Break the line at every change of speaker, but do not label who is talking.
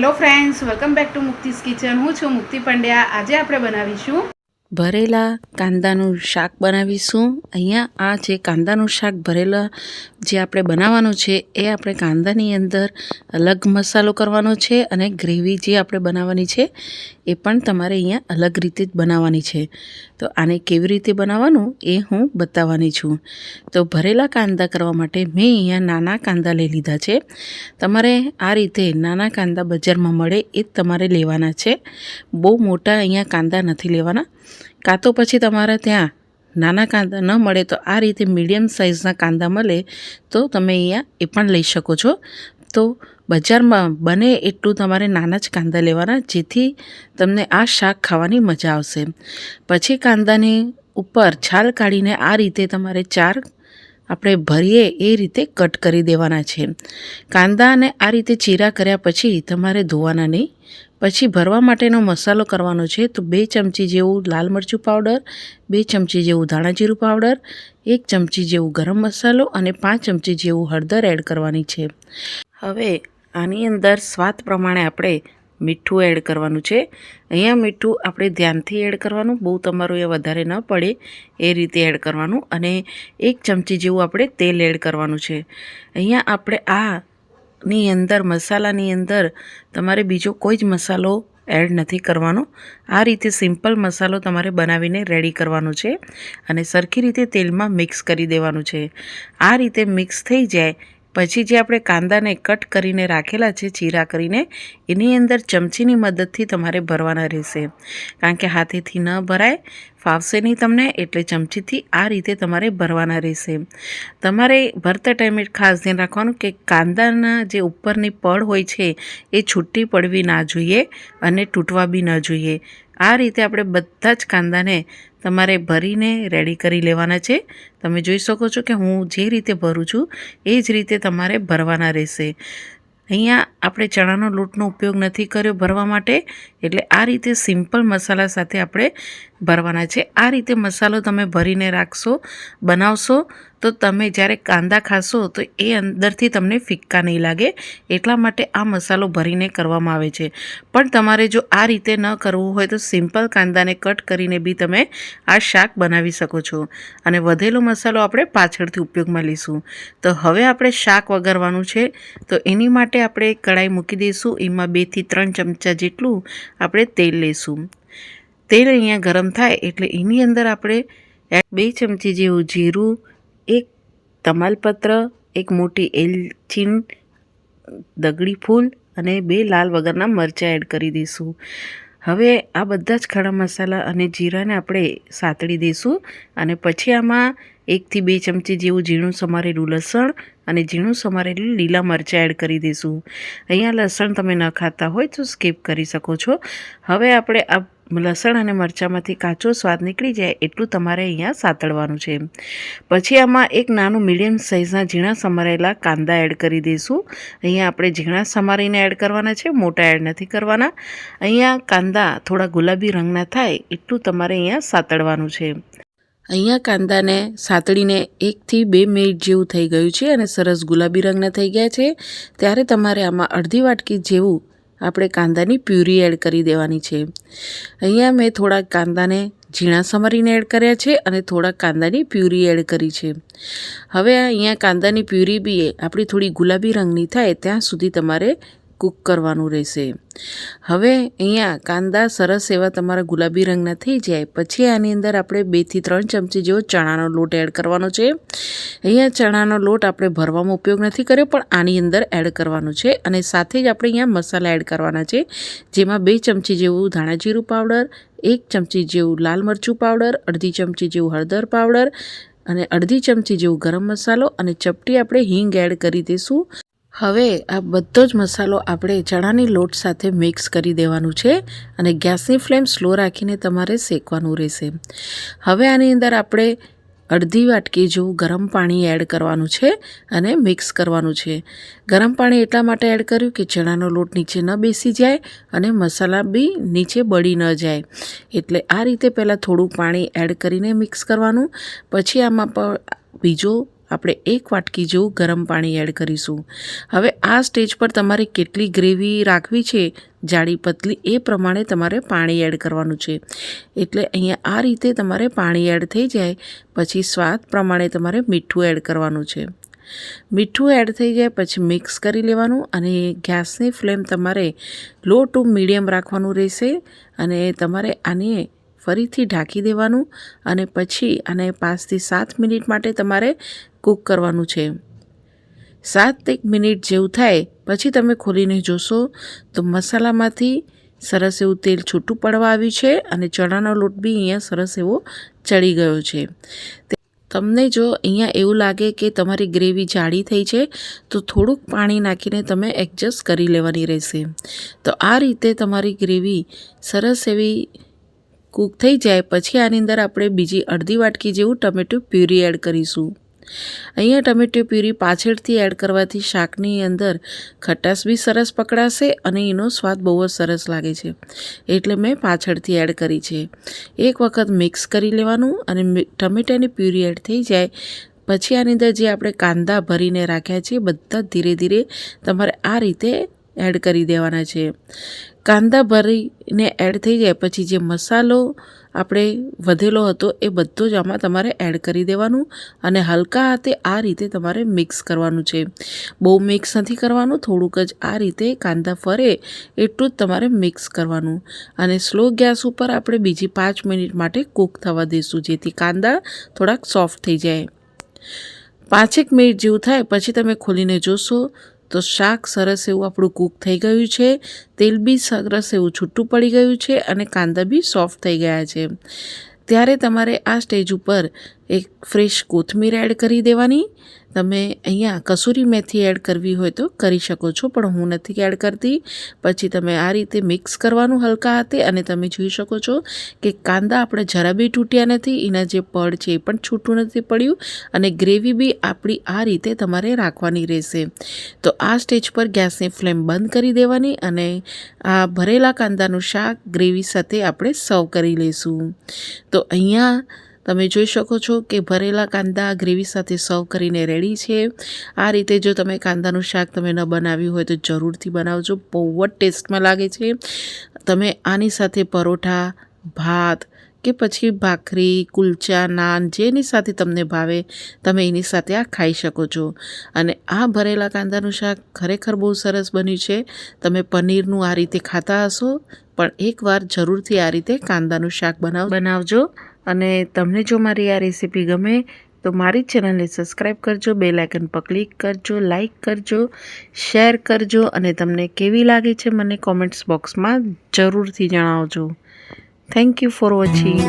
Hello friends, welcome back to Mukti's kitchen. હું છું મુક્તિ પંડ્યા. આજે આપણે બનાવીશું
ભરેલા કાંદાનું શાક બનાવીશું. અહીંયા આ જે કાંદાનું શાક ભરેલા જે આપણે બનાવવાનું છે, એ આપણે કાંદાની અંદર અલગ મસાલો કરવાનો છે અને ગ્રેવી જે આપણે બનાવવાની છે એ પણ તમારે અહીંયા અલગ રીતે જ બનાવવાની છે. તો આને કેવી રીતે બનાવવાનું એ હું બતાવવાની છું. તો ભરેલા કાંદા કરવા માટે મેં અહીંયા નાના કાંદા લઈ લીધા છે. તમારે આ રીતે નાના કાંદા બજારમાં મળે એ તમારે લેવાના છે. બહુ મોટા અહીંયા કાંદા નથી લેવાના. કાં તો પછી તમારે ત્યાં નાના કાંદા ન મળે તો આ રીતે મીડિયમ સાઇઝના કાંદા મળે તો તમે અહીંયા એ પણ લઈ શકો છો. તો બજારમાં બને એટલું તમારે નાના જ કાંદા લેવાના, જેથી તમને આ શાક ખાવાની મજા આવશે. પછી કાંદાની ઉપર છાલ કાઢીને આ રીતે તમારે ચાર આપણે ભરીએ એ રીતે કટ કરી દેવાના છે. કાંદાને આ રીતે ચીરા કર્યા પછી તમારે ધોવાના નહીં. પછી ભરવા માટેનો મસાલો કરવાનો છે, તો બે ચમચી જેવું લાલ મરચું પાવડર બે ચમચી જેવું ધાણા જીરું પાવડર એક ચમચી જેવું ગરમ મસાલો અને પાંચ ચમચી જેવું હળદર એડ કરવાની છે. હવે આની અંદર સ્વાદ પ્રમાણે આપણે મીઠું એડ કરવાનું છે. અહીંયા મીઠું આપણે ધ્યાનથી એડ કરવાનું, બહુ તમારું એ વધારે ન પડે એ રીતે એડ કરવાનું અને એક ચમચી જેવું આપણે તેલ એડ કરવાનું છે. અહીંયા આપણે આ ની અંદર, મસાલાની અંદર તમારે બીજો કોઈ જ મસાલો એડ નથી કરવાનો. આ રીતે સિમ્પલ મસાલો તમારે બનાવીને રેડી કરવાનો છે અને સરખી રીતે તેલમાં મિક્સ કરી દેવાનું છે. આ રીતે મિક્સ થઈ જાય પછી જે આપણે કાંદાને કટ કરીને રાખેલા છે, ચીરા કરીને, એની અંદર ચમચીની મદદથી તમારે ભરવાના રહેશે. કારણ કે હાથેથી ન ભરાય, ફાવશે નહીં તમને, એટલે ચમચીથી આ રીતે તમારે ભરવાના રહેશે. તમારે ભરતા ટાઈમે ખાસ ધ્યાન રાખવાનું કે કાંદાના જે ઉપરની પડ હોય છે, એ છૂટી પડવી ના જોઈએ અને તૂટવા બી ન જોઈએ. આ રીતે આપણે બધા જ કાંદાને તમારે ભરીને રેડી કરી લેવાના છે. તમે જોઈ શકો છો કે હું જે રીતે ભરું છું, એ જ રીતે તમારે ભરવાના રહેશે. અહીંયા આપણે ચણાનો લોટનો ઉપયોગ નથી કર્યો ભરવા માટે, એટલે આ રીતે સિમ્પલ મસાલા સાથે આપણે ભરવાના છે. આ રીતે મસાલો તમે ભરીને રાખશો, બનાવશો તો તમે જ્યારે કાંદા ખાશો, તો એ અંદરથી તમને ફિક્કા નહીં લાગે. એટલા માટે આ મસાલો ભરીને કરવામાં આવે છે. પણ તમારે જો આ રીતે ન કરવું હોય, તો સિમ્પલ કાંદાને કટ કરીને બી તમે આ શાક બનાવી શકો છો. અને વધેલો મસાલો આપણે પાછળથી ઉપયોગમાં લઈશું. તો હવે આપણે શાક વઘારવાનું છે. તો એની માટે આપણે કઢાઈ મૂકી દઈશું. એમાં બેથી ત્રણ ચમચા જેટલું આપણે તેલ લઈશું. તેલ અહીંયા ગરમ થાય એટલે એની અંદર આપણે બે ચમચી જેવું જીરું એક તમાલપત્ર, એક મોટી એલચીન દગડી ફૂલ અને બે લાલ વગરના મરચાં એડ કરી દઈશું. હવે આ બધા જ ખડા મસાલા અને જીરાને આપણે સાતળી દઈશું અને પછી આમાં એકથી બે ચમચી જેવું ઝીણું સમારેલું લસણ અને ઝીણું સમારેલું લીલા મરચાં એડ કરી દઈશું. અહીંયા લસણ તમે ન ખાતા હોય તો સ્કીપ કરી શકો છો. હવે આપણે આ લસણ અને મરચાંમાંથી કાચો સ્વાદ નીકળી જાય એટલું તમારે અહીંયા સાતળવાનું છે. પછી આમાં એક નાનું મીડિયમ સાઇઝના ઝીણા સમારેલા કાંદા એડ કરી દઈશું. અહીંયા આપણે ઝીણા સમારીને એડ કરવાના છે, મોટા એડ નથી કરવાના. અહીંયા કાંદા થોડા ગુલાબી રંગના થાય એટલું તમારે અહીંયા સાતળવાનું છે. અહીંયા કાંદાને સાતળીને એકથી બે મિનિટ જેવું થઈ ગયું છે અને સરસ ગુલાબી રંગના થઈ ગયા છે. ત્યારે તમારે આમાં અડધી વાટકી જેવું આપણે કાંદાની પ્યુરી એડ કરી દેવાની છે. અહીંયા મેં થોડા કાંદાને ઝીણા સમારીને એડ કર્યા છે અને થોડા કાંદાની પ્યુરી એડ કરી છે. હવે અહીંયા કાંદાની પ્યુરી બી આપણી થોડી ગુલાબી રંગની થાય ત્યાં સુધી તમારે કૂક કરવાનું રહેશે. હવે અહીંયા કાંદા સરસ એવા તમારા ગુલાબી રંગના થઈ જાય. પછી આની અંદર આપણે બેથી ત્રણ ચમચી જેવો ચણાનો લોટ એડ કરવાનો છે. અહીંયા ચણાનો લોટ આપણે ભરવામાં ઉપયોગ નથી કર્યો, પણ આની અંદર એડ કરવાનો છે અને સાથે જ આપણે અહીંયા મસાલા એડ કરવાના છે. જેમાં બે ચમચી જેવું ધાણા જીરું પાવડર, એક ચમચી જેવું લાલ મરચું પાવડર, અડધી ચમચી જેવું હળદર પાવડર અને અડધી ચમચી જેવું ગરમ મસાલો અને ચપટી આપણે હિંગ એડ કરી દઈશું હવે આ બધો જ મસાલો આપણે ચણાની લોટ સાથે મિક્સ કરી દેવાનું છે અને ગેસની ફ્લેમ સ્લો રાખીને તમારે શેકવાનું રહેશે. હવે આની અંદર આપણે અડધી વાટકી જેવું ગરમ પાણી એડ કરવાનું છે અને મિક્સ કરવાનું છે. ગરમ પાણી એટલા માટે એડ કર્યું કે ચણાનો લોટ નીચે ન બેસી જાય અને મસાલા બી નીચે બળી ન જાય. એટલે આ રીતે પહેલાં થોડું પાણી એડ કરીને મિક્સ કરવાનું. પછી આમાં પણ બીજો આપણે એક વાટકી જેવું ગરમ પાણી એડ કરીશું. હવે આ સ્ટેજ પર તમારે કેટલી ગ્રેવી રાખવી છે જાડી પતલી એ પ્રમાણે તમારે પાણી એડ કરવાનું છે. એટલે અહીંયા આ રીતે તમારે પાણી એડ થઈ જાય, પછી સ્વાદ પ્રમાણે તમારે મીઠું એડ કરવાનું છે. મીઠું એડ થઈ જાય, પછી મિક્સ કરી લેવાનું અને ગેસની ફ્લેમ તમારે લો ટુ મીડિયમ રાખવાનું રહેશે અને તમારે આને ફરીથી ઢાંકી દેવાનું અને પછી આને પાંચથી સાત મિનિટ માટે તમારે કૂક કરવાનું છે. સાત એક મિનિટ જેવું થાય, પછી તમે ખોલીને જોશો તો મસાલામાંથી સરસ એવું તેલ છૂટું પડવા આવ્યું છે અને ચણાનો લોટ બી અહીંયા સરસ એવો ચડી ગયો છે. તમને જો અહીંયા એવું લાગે કે તમારી ગ્રેવી જાડી થઈ છે, તો થોડુંક પાણી નાખીને તમે એડજસ્ટ કરી લેવાની રહેશે. તો આ રીતે તમારી ગ્રેવી સરસ એવી કૂક થઈ જાય, પછી આની અંદર આપણે બીજી અડધી વાટકી જેવું ટમેટું પ્યુરી એડ કરીશું. અહીંયા ટમેટું પ્યુરી પાછળથી એડ કરવાથી શાકની અંદર ખટાશ બી સરસ પકડાશે અને એનો સ્વાદ બહુ જ સરસ લાગે છે. એટલે મેં પાછળથી એડ કરી છે. એક વખત મિક્સ કરી લેવાનું અને ટમેટાની પ્યુરી એડ થઈ જાય, પછી આની અંદર જે આપણે કાંદા ભરીને રાખ્યા છે, બધા ધીરે ધીરે તમારે આ રીતે એડ કરી દેવાના છે. કાંદા ભરીને એડ થઈ જાય પછી જે મસાલો આપણે વધેલો હતો એ બધો જ આમાં તમારે એડ કરી દેવાનું અને હલકા હાથે આ રીતે તમારે મિક્સ કરવાનું છે. બહુ મિક્સ નથી કરવાનું, થોડુંક જ આ રીતે કાંદા ફરે એટલું જ તમારે મિક્સ કરવાનું. અને સ્લો ગેસ ઉપર આપણે બીજી પાંચ મિનિટ માટે કૂક થવા દઈશું જેથી કાંદા થોડાક સોફ્ટ થઈ જાય. પાંચેક મિનિટ જેવું થાય પછી તમે ખોલીને જોશો તો શાક સરસ એવું આપણું કૂક થઈ ગયું છે, તેલ બી સરસ એવું છૂટું પડી ગયું છે અને કાંદા બી સોફ્ટ થઈ ગયા છે. ત્યારે તમારે આ સ્ટેજ ઉપર એક ફ્રેશ કોથમીર એડ કરી દેવાની. તમે અહીંયા કસૂરી મેથી એડ કરવી હોય તો કરી શકો છો, પણ હું નથી એડ કરતી. પછી તમે આ રીતે મિક્સ કરવાનું હલકા હાથે અને તમે જોઈ શકો છો કે કાંદા આપણે જરા બી તૂટ્યા નથી, એના જે પડ છે એ પણ છૂટું નથી પડ્યું અને ગ્રેવી બી આપણી આ રીતે તમારે રાખવાની રહેશે. તો આ સ્ટેજ પર ગેસની ફ્લેમ બંધ કરી દેવાની અને આ ભરેલા કાંદાનું શાક ગ્રેવી સાથે આપણે સર્વ કરી લઈશું. તો અહીંયા તમે જોઈ શકો છો કે ભરેલા કાંદા ગ્રેવી સાથે સર્વ કરીને રેડી છે. આ રીતે જો તમે કાંદાનું શાક તમે ન બનાવ્યું હોય તો જરૂરથી બનાવજો. બહુ જ ટેસ્ટમાં લાગે છે. તમે આની સાથે પરોઠા, ભાત કે પછી ભાખરી, કુલચા, નાન જેની સાથે તમને ભાવે તમે એની સાથે આ ખાઈ શકો છો. અને આ ભરેલા કાંદાનું શાક ખરેખર બહુ સરસ બન્યું છે. તમે પનીરનું આ રીતે ખાતા હશો, પણ એકવાર જરૂરથી આ રીતે કાંદાનું શાક બનાવ, બનાવજો. અને તમને જો મારી આ રેસીપી ગમે, તો મારી ચેનલને સબસ્ક્રાઈબ કરજો બે લાઇકન પર ક્લિક કરજો લાઇક કરજો શેર કરજો અને તમને કેવી લાગે છે મને કોમેન્ટ્સ બોક્સમાં જરૂરથી જણાવજો. Thank you for watching